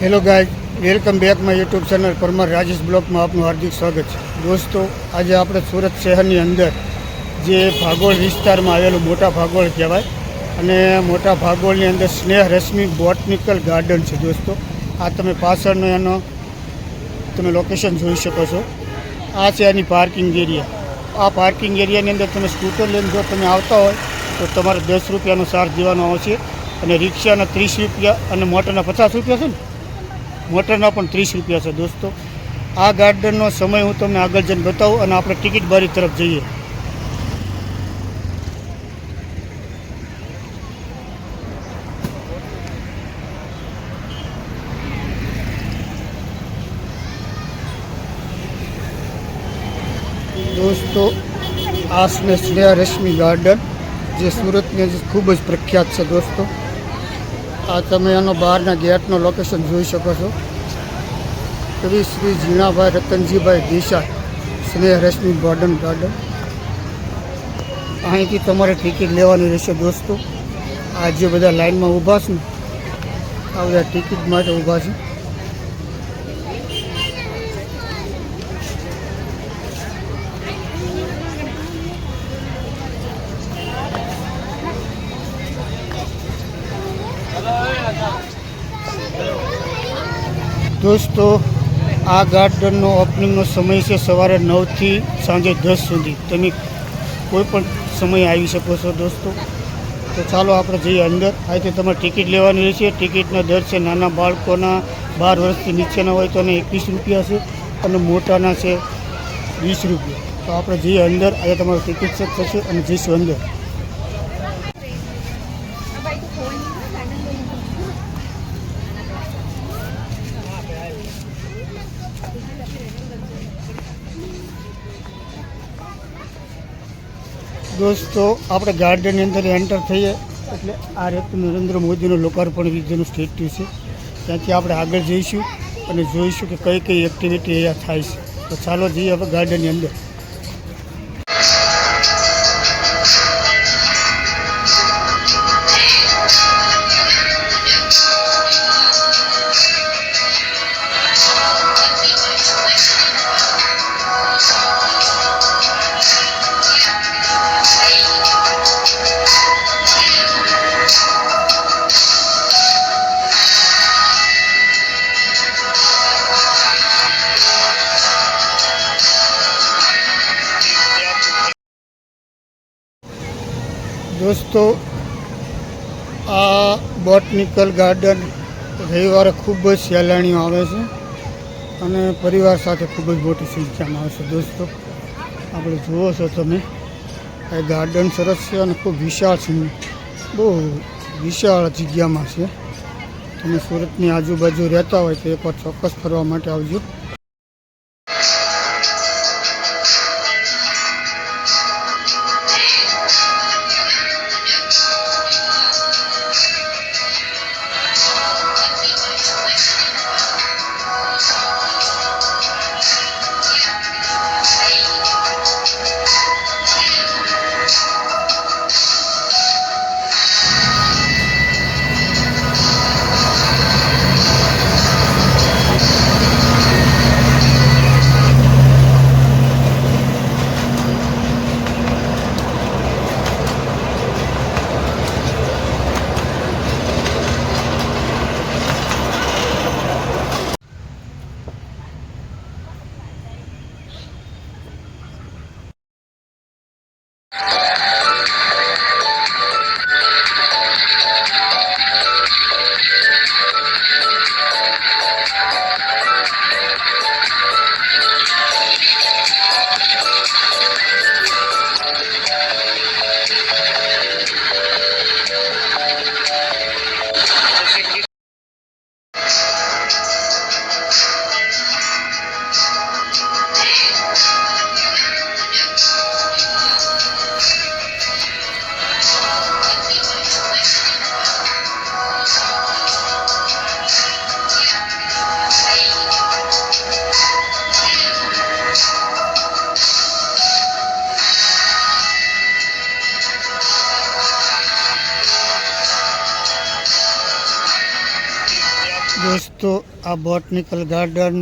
Hello guy welcome back my YouTube channel Parmar Rajesh બ્લોકમાં આપનું હાર્દિક સ્વાગત છે. દોસ્તો, આજે આપણે સુરત શહેરની અંદર જે ભાગોળ વિસ્તારમાં આવેલું મોટા ભાગોળ કહેવાય, અને મોટા ભાગોળની અંદર સ્નેહ રશ્મિ બોટનિકલ ગાર્ડન છે દોસ્તો. આ તમે પાછળનો એનો તમે લોકેશન જોઈ શકો છો. આ છે એની પાર્કિંગ એરિયા આ પાર્કિંગ એરિયાની અંદર તમે સ્કૂટર લઈને જો તમે આવતા હોય, તો તમારે દસ રૂપિયાનો ચાર્જ દેવાનો આવશે. અને રિક્ષાના ત્રીસ રૂપિયા અને મોટરના પચાસ રૂપિયા છે ને? મોટરના પણ ત્રીસ રૂપિયા છે દોસ્તો. આ ગાર્ડનનો સમય હું તમને આગળ જઈને બતાવું અને આપણે ટિકિટ બારી તરફ જઈએ. દોસ્તો, આ સ્ને- સ્નેહ રશ્મિ ગાર્ડન, જે સુરતની અંદર ખૂબ જ પ્રખ્યાત છે દોસ્તો. આ તમે એનો બહારના ગેટનો લોકેશન જોઈ શકો છો. શ્રી શ્રી ઝીણાભાઈ રતનજીભાઈ દેસાઈ સ્નેહ રશ્મિ ગાર્ડન ગાર્ડન અહીંથી તમારે ટિકિટ લેવાની રહેશે દોસ્તો. આ જે બધા લાઈનમાં ઊભા છે આ બધા ટિકિટ માટે ઊભા છે. દોસ્તો, આ ગાર્ડનનો ઓપનિંગનો સમય છે સવારે નવથી સાંજે દસ સુધી. તમે કોઈ પણ સમય આવી શકો છો દોસ્તો. તો ચાલો આપણે જઈએ અંદર. આજે તમારે ટિકિટ લેવાની રહેશે. ટિકિટના દર છે નાના બાળકોના બાર વર્ષથી નીચેના હોય તો એને એકવીસ રૂપિયા છે અને મોટાના છે વીસ રૂપિયા. તો આપણે જઈએ અંદર. અહીંયા તમારું ટિકિટ ચેક થશે અને જઈશું અંદર. દોસ્તો, આપણે ગાર્ડનની અંદર એન્ટર થઈએ એટલે આ રીતનું નરેન્દ્ર મોદીનું લોકાર્પણ વિધિનું સ્ટેચ્યુ છે. ત્યાંથી આપણે આગળ જઈશું અને જોઈશું કે કઈ કઈ એક્ટિવિટી અહીંયા થાય છે. તો ચાલો જઈએ આપણે ગાર્ડનની અંદર. દોસ્તો આ બોટનિકલ ગાર્ડન રવિવારે ખૂબ જ સહેલાણીઓ આવે છે અને પરિવાર સાથે ખૂબ જ મોટી સંખ્યામાં આવે છે. દોસ્તો, આપણે જુઓ છો તમે, આ ગાર્ડન સરસ છે અને ખૂબ વિશાળ છે. બહુ વિશાળ જગ્યામાં છે. તમે સુરતની આજુબાજુ રહેતા હોય તો એકવાર ચોક્કસ ફરવા માટે આવજો. દોસ્તો, આ બોટનિકલ ગાર્ડન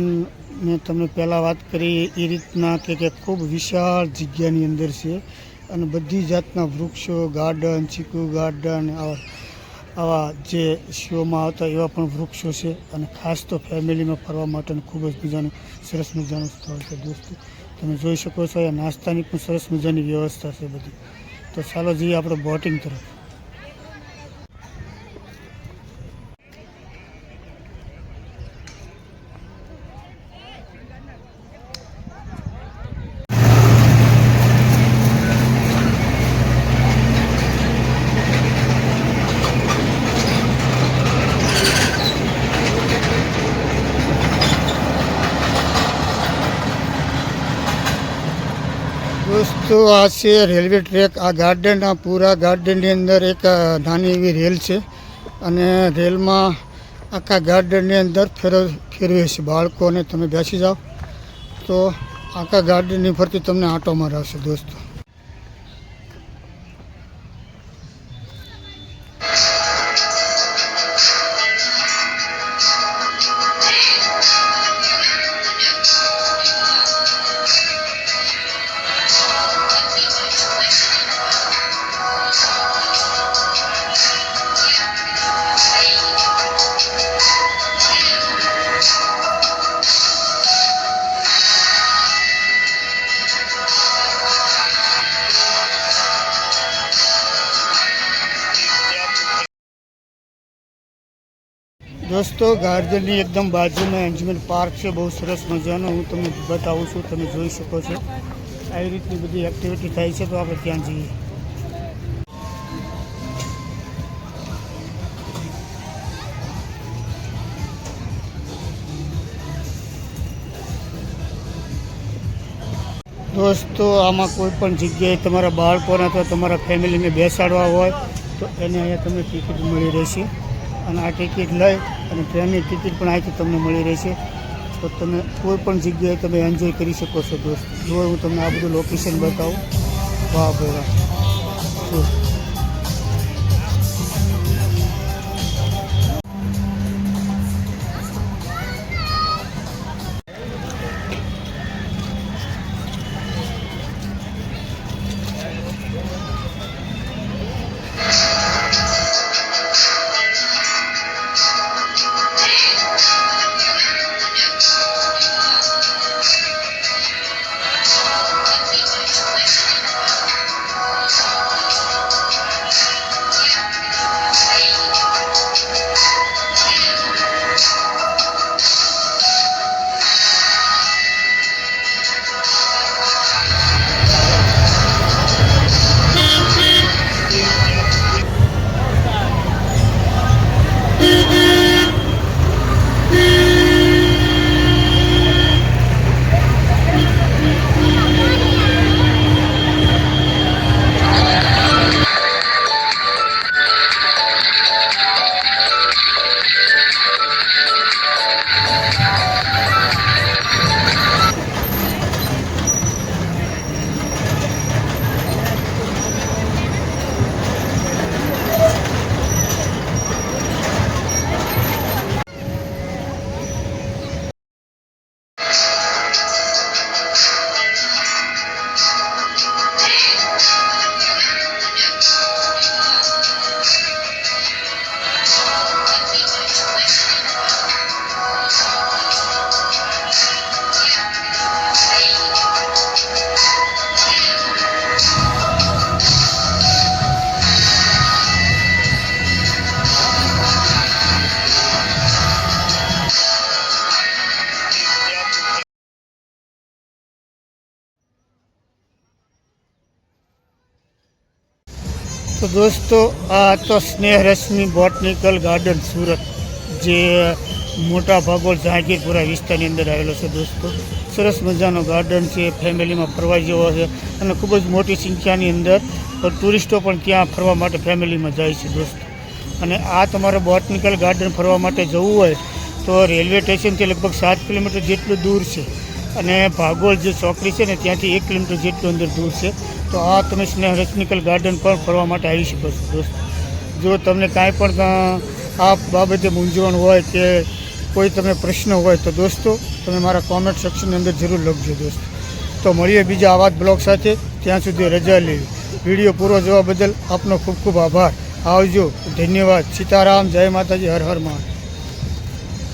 મેં તમને પહેલાં વાત કરી, એ રીતના કે કે ખૂબ વિશાળ જગ્યાની અંદર છે અને બધી જાતના વૃક્ષો, ગાર્ડન, ચીકુ ગાર્ડન, આવા આવા જે શોમાં આવતા એવા પણ વૃક્ષો છે અને ખાસ તો ફેમિલીમાં ફરવા માટેનું ખૂબ જ મજાનું, સરસ મજાનું સ્થળ છે દોસ્તો. તમે જોઈ શકો છો, અહીંયા નાસ્તાની પણ સરસ મજાની વ્યવસ્થા છે બધી. તો ચાલો જઈએ આપણે બોટિંગ તરફ. દોસ્તો આ છે રેલવે ટ્રેક. આ ગાર્ડન, આ પૂરા ગાર્ડનની અંદર એક નાની એવી રેલ છે. અને રેલમાં આખા ગાર્ડનની અંદર ફેરવ ફેરવે છે બાળકોને. તમે બેસી જાઓ. તો આખા ગાર્ડનની ફરતી તમને આંટો મરાવશે દોસ્તો. દોસ્તો, ગાર્ડનની એકદમ બાજુમાં એન્જમેન્ટ પાર્ક છે. બહુ સરસ મજાનો. હું તમને બતાવું છું, તમે જોઈ શકો છો. આવી રીતની બધી એક્ટિવિટી થાય છે, તો આપણે ત્યાં જઈએ. દોસ્તો, આમાં કોઈ પણ જગ્યાએ તમારા બાળકોને અથવા તમારા ફેમિલીને બેસાડવા હોય, તો એને અહીંયા તમને ટિકિટ મળી રહેશે. અને આ ટિકિટ લઈ અને ટ્રેનની ટિકિટ પણ અહીંથી તમને મળી રહેશે. તો તમે કોઈ પણ જગ્યાએ તમે એન્જોય કરી શકો છો દોસ્ત. જો હું તમને આ બધું લોકેશન બતાવું. વાહ ભાઈ વાહ. તો દોસ્તો, આ તો સ્નેહ રશ્મિ બોટનિકલ ગાર્ડન સુરત, જે મોટા ભાગોળ જહાંગીરપુરા વિસ્તારની અંદર આવેલો છે દોસ્તો. સરસ મજાનો ગાર્ડન છે, ફેમિલીમાં ફરવા જેવો છે અને ખૂબ જ મોટી સંખ્યાની અંદર ટુરિસ્ટો પણ ત્યાં ફરવા માટે ફેમિલીમાં જાય છે દોસ્તો. અને આ તમારે બોટનિકલ ગાર્ડન ફરવા માટે જવું હોય તો રેલવે સ્ટેશનથી લગભગ સાત કિલોમીટર જેટલું દૂર છે. અને ભાગોળ જે ચોકડી છે ને, ત્યાંથી એક કિલોમીટર જેટલું અંદર દૂર છે. તો આ તમે સ્નેહ રચનિકલ ગાર્ડન પણ ફરવા માટે આવી શકો છો દોસ્ત. જો તમને કાંઈ પણ આ બાબતે મૂંઝવણ હોય કે કોઈ તમે પ્રશ્ન હોય તો દોસ્તો, તમે મારા કોમેન્ટ સેક્શનની અંદર જરૂર લખજો દોસ્તો. તો મળીએ બીજા આવા જ બ્લોગ સાથે. ત્યાં સુધી રજા લેવી વીડિયો પૂરો જોવા બદલ આપનો ખૂબ ખૂબ આભાર. આવજો. ધન્યવાદ. સીતારામ. જય માતાજી. હર હર મહાદેવ.